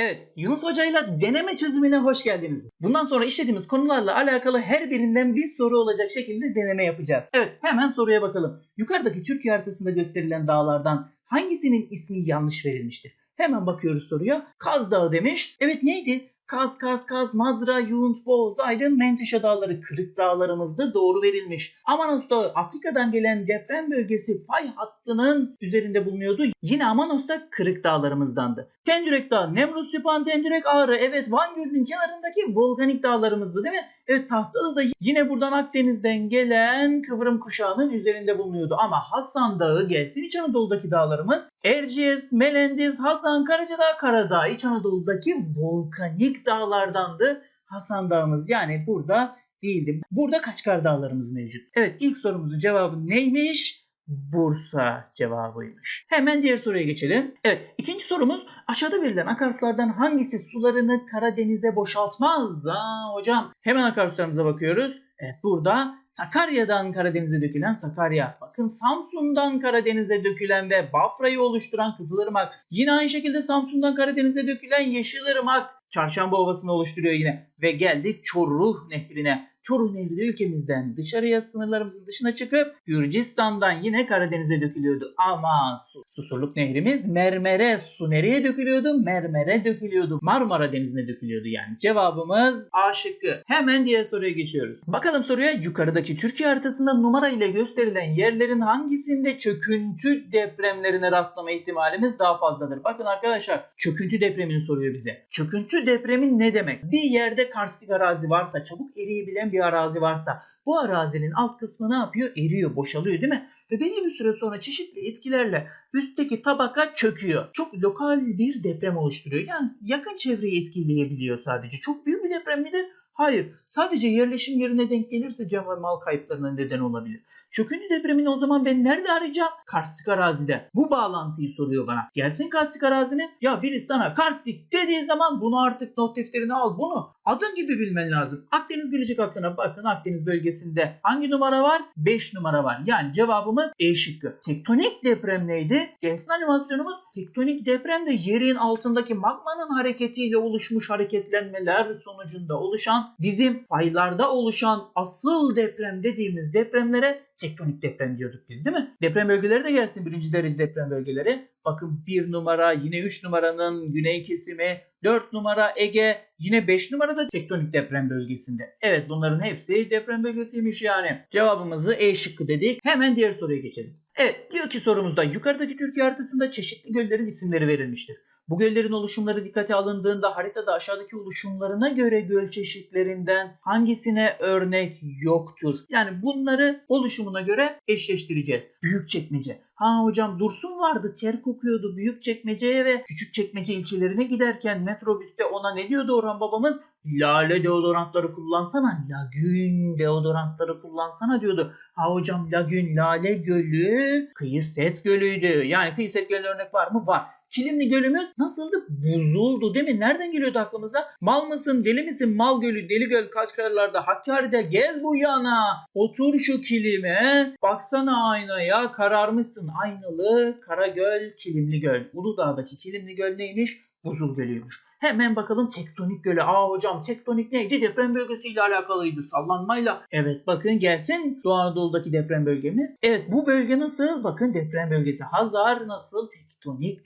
Evet, Yunus Hoca'yla deneme çözümüne hoş geldiniz. Bundan sonra işlediğimiz konularla alakalı her birinden bir soru olacak şekilde deneme yapacağız. Evet, hemen soruya bakalım. Yukarıdaki Türkiye haritasında gösterilen dağlardan hangisinin ismi yanlış verilmiştir? Hemen bakıyoruz soruya. Kaz Dağı demiş. Evet neydi? Kaz, Kaz, Kaz, Madra, Yunt, Boz, Aydın, Menteşe dağları kırık dağlarımızda doğru verilmiş. Amanos Dağı Afrika'dan gelen deprem bölgesi fay hattının üzerinde bulunuyordu. Yine Amanos da kırık dağlarımızdandı. Tendürek Dağı, Nemrut, Süphan, Tendürek, Ağrı. Evet Van Gölü'nün kenarındaki volkanik dağlarımızdı değil mi? Evet Tahtalı da yine buradan Akdeniz'den gelen Kıvrım kuşağının üzerinde bulunuyordu. Ama Hasan Dağı gelsin İç Anadolu'daki dağlarımız Erciyes, Melendiz, Hasan, Karacadağ, Karadağ İç Anadolu'daki volkanik dağlardandı Hasan Dağımız. Yani burada değildi. Burada Kaçkar Dağlarımız mevcut. Evet ilk sorumuzun cevabı neymiş? Bursa cevabıymış. Hemen diğer soruya geçelim. Evet ikinci sorumuz aşağıda verilen akarsulardan hangisi sularını Karadeniz'e boşaltmaz? Aa, hocam hemen akarsularımıza bakıyoruz. Evet burada Sakarya'dan Karadeniz'e dökülen Sakarya. Bakın Samsun'dan Karadeniz'e dökülen ve Bafra'yı oluşturan Kızılırmak. Yine aynı şekilde Samsun'dan Karadeniz'e dökülen Yeşilırmak. Çarşamba Ovası'nı oluşturuyor yine. Ve geldik Çoruh Nehri'ne. Çoruh Nehri de ülkemizden dışarıya sınırlarımızın dışına çıkıp Gürcistan'dan yine Karadeniz'e dökülüyordu. Ama su, Susurluk Nehrimiz Mermer'e su nereye dökülüyordu? Mermer'e dökülüyordu. Marmara Denizi'ne dökülüyordu yani. Cevabımız A şıkkı. Hemen diğer soruya geçiyoruz. Bakalım soruya yukarıdaki Türkiye haritasında numara ile gösterilen yerlerin hangisinde çöküntü depremlerine rastlama ihtimalimiz daha fazladır? Bakın arkadaşlar çöküntü depremini soruyor bize. Çöküntü depremi ne demek? Bir yerde karstik arazi varsa, çabuk eriyebilen bir arazi varsa bu arazinin alt kısmı ne yapıyor? Eriyor, boşalıyor değil mi? Ve belli bir süre sonra çeşitli etkilerle üstteki tabaka çöküyor. Çok lokal bir deprem oluşturuyor. Yani yakın çevreyi etkileyebiliyor sadece. Çok büyük bir deprem midir? Hayır. Sadece yerleşim yerine denk gelirse can ve mal kayıplarına neden olabilir. Çöküntü depremini o zaman ben nerede arayacağım? Karstik arazide. Bu bağlantıyı soruyor bana. Gelsin karstik arazimiz. Ya biri sana karstik dediği zaman bunu artık not defterine al. Bunu adın gibi bilmen lazım. Akdeniz gelecek aklına. Bakın Akdeniz bölgesinde hangi numara var? 5 numara var. Yani cevabımız E şıkkı. Tektonik deprem neydi? Gelsin animasyonumuz. Tektonik deprem de yerin altındaki magmanın hareketiyle oluşmuş hareketlenmeler sonucunda oluşan bizim faylarda oluşan asıl deprem dediğimiz depremlere tektonik deprem diyorduk biz değil mi? Deprem bölgeleri de gelsin birinci derece deprem bölgeleri. Bakın 1 numara yine 3 numaranın güney kesimi 4 numara Ege yine 5 numarada tektonik deprem bölgesinde. Evet bunların hepsi deprem bölgesiymiş yani. Cevabımızı E şıkkı dedik. Hemen diğer soruya geçelim. Evet diyor ki sorumuzda yukarıdaki Türkiye haritasında çeşitli göllerin isimleri verilmiştir. Bu göllerin oluşumları dikkate alındığında haritada aşağıdaki oluşumlarına göre göl çeşitlerinden hangisine örnek yoktur? Yani bunları oluşumuna göre eşleştireceğiz. Büyükçekmece. Ha hocam Dursun vardı ter kokuyordu Büyükçekmece'ye ve Küçükçekmece ilçelerine giderken metrobüste ona ne diyordu Orhan babamız? Lale deodorantları kullansana, lagün deodorantları kullansana diyordu. Ha hocam lagün, lale gölü, kıyı set gölüydü. Yani kıyı set gölü örnek var mı? Var. Kilimli gölümüz nasıldı? Buzuldu değil mi? Nereden geliyordu aklımıza? Mal mısın, deli misin? Mal gölü, deli göl kaç kararlarda Hakkari'de gel bu yana. Otur şu kilime. Baksana aynaya kararmışsın. Aynalı Karagöl, Kilimli Göl. Uludağ'daki Kilimli Göl neymiş? Buzul gölüymüş. Hemen bakalım tektonik gölü. Aa hocam tektonik neydi? Deprem bölgesiyle alakalıydı. Sallanmayla. Evet bakın gelsin Doğu Anadolu'daki deprem bölgemiz. Evet bu bölge nasıl? Bakın deprem bölgesi. Hazar nasıl? tektonik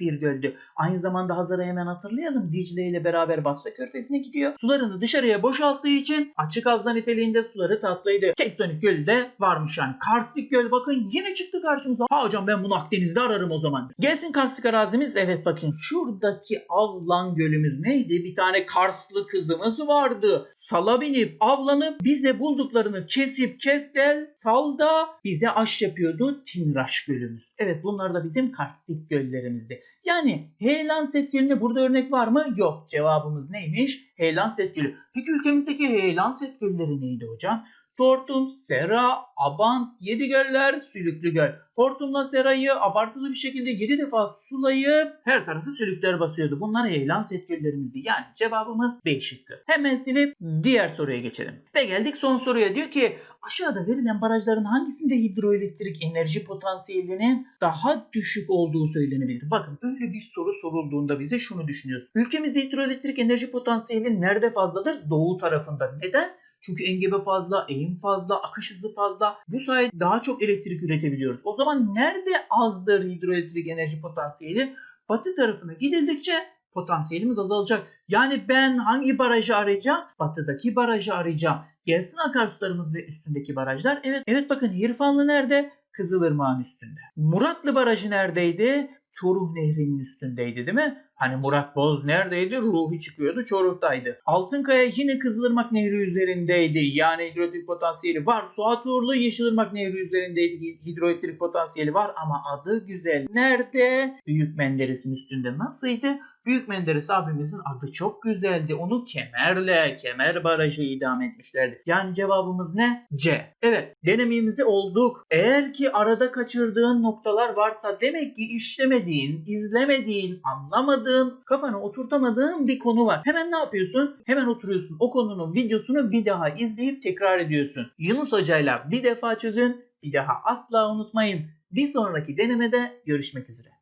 bir göldü. Aynı zamanda Hazar'ı hemen hatırlayalım. Dicle ile beraber Basra Körfezi'ne gidiyor. Sularını dışarıya boşalttığı için açık havza niteliğinde suları tatlıydı. Tektonik gölü de varmış yani. Karstik göl bakın yine çıktı karşımıza. Ha hocam ben bunu Akdeniz'de ararım o zaman. Gelsin karstik arazimiz. Evet bakın şuradaki avlan gölümüz neydi? Bir tane Karslı kızımız vardı. Sala binip avlanıp bize bulduklarını kesip kestel salda bize aş yapıyordu Timraş gölümüz. Evet bunlar da bizim karstik göllerimizdi. Yani Heylanset Gölü'ne burada örnek var mı? Yok. Cevabımız neymiş? Heylanset Gölü. Peki ülkemizdeki Heylanset Gölleri neydi hocam? Tortum, Sera, Abant, Yedigöller, Sülüklü Göl. Hortumla Sera'yı abartılı bir şekilde 7 defa sulayıp her tarafı sülükler basıyordu. Bunlar heyelan setgöllerimizdi. Yani cevabımız B şıkkı. Hemen silip diğer soruya geçelim. Ve geldik son soruya. Diyor ki aşağıda verilen barajların hangisinde hidroelektrik enerji potansiyelinin daha düşük olduğu söylenebilir? Bakın böyle bir soru sorulduğunda bize şunu düşünüyoruz. Ülkemizde hidroelektrik enerji potansiyeli nerede fazladır? Doğu tarafında. Neden? Çünkü engebe fazla, eğim fazla, akış hızı fazla. Bu sayede daha çok elektrik üretebiliyoruz. O zaman nerede azdır hidroelektrik enerji potansiyeli? Batı tarafına gidildikçe potansiyelimiz azalacak. Yani ben hangi barajı arayacağım? Batıdaki barajı arayacağım. Gelsin akarsularımız ve üstündeki barajlar. Evet, evet bakın Hirfanlı nerede? Kızılırmağın üstünde. Muratlı Barajı neredeydi? Çoruh Nehri'nin üstündeydi değil mi? Hani Murat Boz neredeydi? Ruhi çıkıyordu Çoruh'taydı. Altınkaya yine Kızılırmak Nehri üzerindeydi. Yani hidroelektrik potansiyeli var. Suat Uğurlu Yeşilırmak Nehri üzerindeydi. Hidroelektrik potansiyeli var ama adı güzel. Nerede? Büyük Menderes'in üstünde. Nasıldı? Büyük Menderes abimizin adı çok güzeldi. Onu kemerle, kemer barajı idam etmişlerdi. Yani cevabımız ne? C. Evet, denememizi olduk. Eğer ki arada kaçırdığın noktalar varsa demek ki işlemediğin, izlemediğin, anlamadığın, yapamadığın, kafana oturtamadığın bir konu var. Hemen ne yapıyorsun? Hemen oturuyorsun. O konunun videosunu bir daha izleyip tekrar ediyorsun. Yunus hocayla bir defa çözün, bir daha asla unutmayın. Bir sonraki denemede görüşmek üzere.